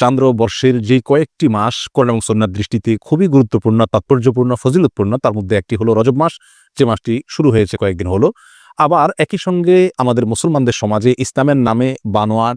চান্দ্র বর্ষের যে কয়েকটি মাস এবং সন্ন্যার দৃষ্টিতে খুবই গুরুত্বপূর্ণ, তাৎপর্যপূর্ণ, ফজিলতপূর্ণ, তার মধ্যে একটি হলো রজব মাস। যে মাসটি শুরু হয়েছে কয়েকদিন হলো। আবার একই সঙ্গে আমাদের মুসলমানদের সমাজে ইসলামের নামে বানোয়াট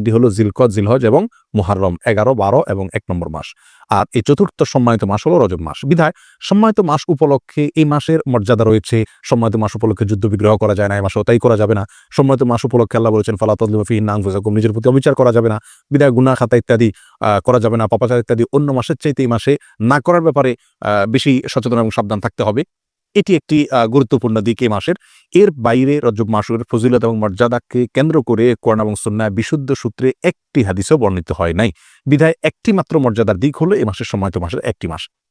তিনটি হলো জিলকত, জিলহজ এবং মুহাররম, এগারো, বারো এবং এক নম্বর মাস। আর এই চতুর্থ সম্মানিত মাস হলো রজব মাস। বিধায় সম্মানিত মাস উপলক্ষে এই মাসের মর্যাদা রয়েছে। সম্মানিত মাস উপলক্ষে যুদ্ধ বিগ্রহ করা যায় না, এই মাসেও তাই করা যাবে না। সম্মানিত মাস উপলক্ষে আল্লাহ বলেছেন নাংফুজাকুম নিজের প্রতি অবিচার করা যাবে না। বিধায় গুনা খাতা ইত্যাদি করা যাবে না। পাপাচার ইত্যাদি অন্য মাসের চাইতে এই মাসে না করার ব্যাপারে বেশি সচেতন এবং সাবধান থাকতে হবে। এটি একটি গুরুত্বপূর্ণ দিক এই মাসের। এর বাইরে রজব মাসের ফজিলত এবং মর্যাদাকে কেন্দ্র করে কোরআন এবং সন্ন্যায় বিশুদ্ধ সূত্রে একটি হাদিসও বর্ণিত হয় নাই। বিধায় একটি মাত্র মর্যাদার দিক হলো এ মাসের সময়ত মাসের একটি মাস।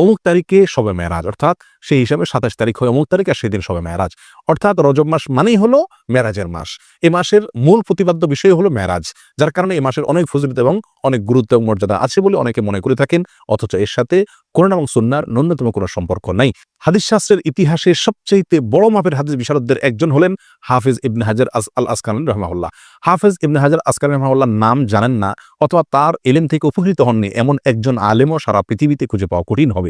অমুক তারিখে সবে মেরাজ অর্থাৎ সেই হিসাবে সাতাশ তারিখ হয় অমুক তারিখ আর সেদিন সবে মেরাজ অর্থাৎ রজব মাস মানেই হলো মেরাজের মাস। এ মাসের মূল প্রতিপাদ্য বিষয় হলো মেরাজ যার কারণে এই মাসের অনেক ফজিলত এবং অনেক গুরুত্ব এবং মর্যাদা আছে বলে অনেকে মনে করে থাকেন, অথচ এর সাথে কোরআন এবং সুন্নার ন্যূনতম কোনো সম্পর্ক নাই। হাদিস শাস্ত্রের ইতিহাসে সবচেয়ে বড় মাপের হাদিস বিশারদদের একজন হলেন হাফিজ ইবনে হাজার আল আসকান রহমাউল্লাহ হাফিজ ইবনে হাজার আসকান রহমাউল্লাহ নাম জানেন না, অথবা তার এলেম থেকে উপকৃত হননি এমন একজন আলেমও সারা পৃথিবীতে খুঁজে পাওয়া কঠিন হবে।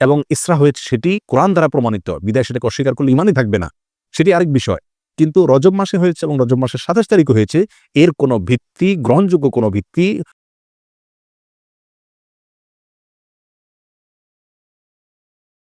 এবং ইসরা হয়েছে সেটি কোরআন দ্বারা প্রমাণিত। বিদায় সেটাকে অস্বীকার করলে ইমানই থাকবে না। সেটি আরেক বিষয়। কিন্তু রজব মাসে হয়েছে এবং রজব মাসের সাতাশ তারিখে হয়েছে। এর কোনো ভিত্তি, গ্রহণযোগ্য কোনো ভিত্তি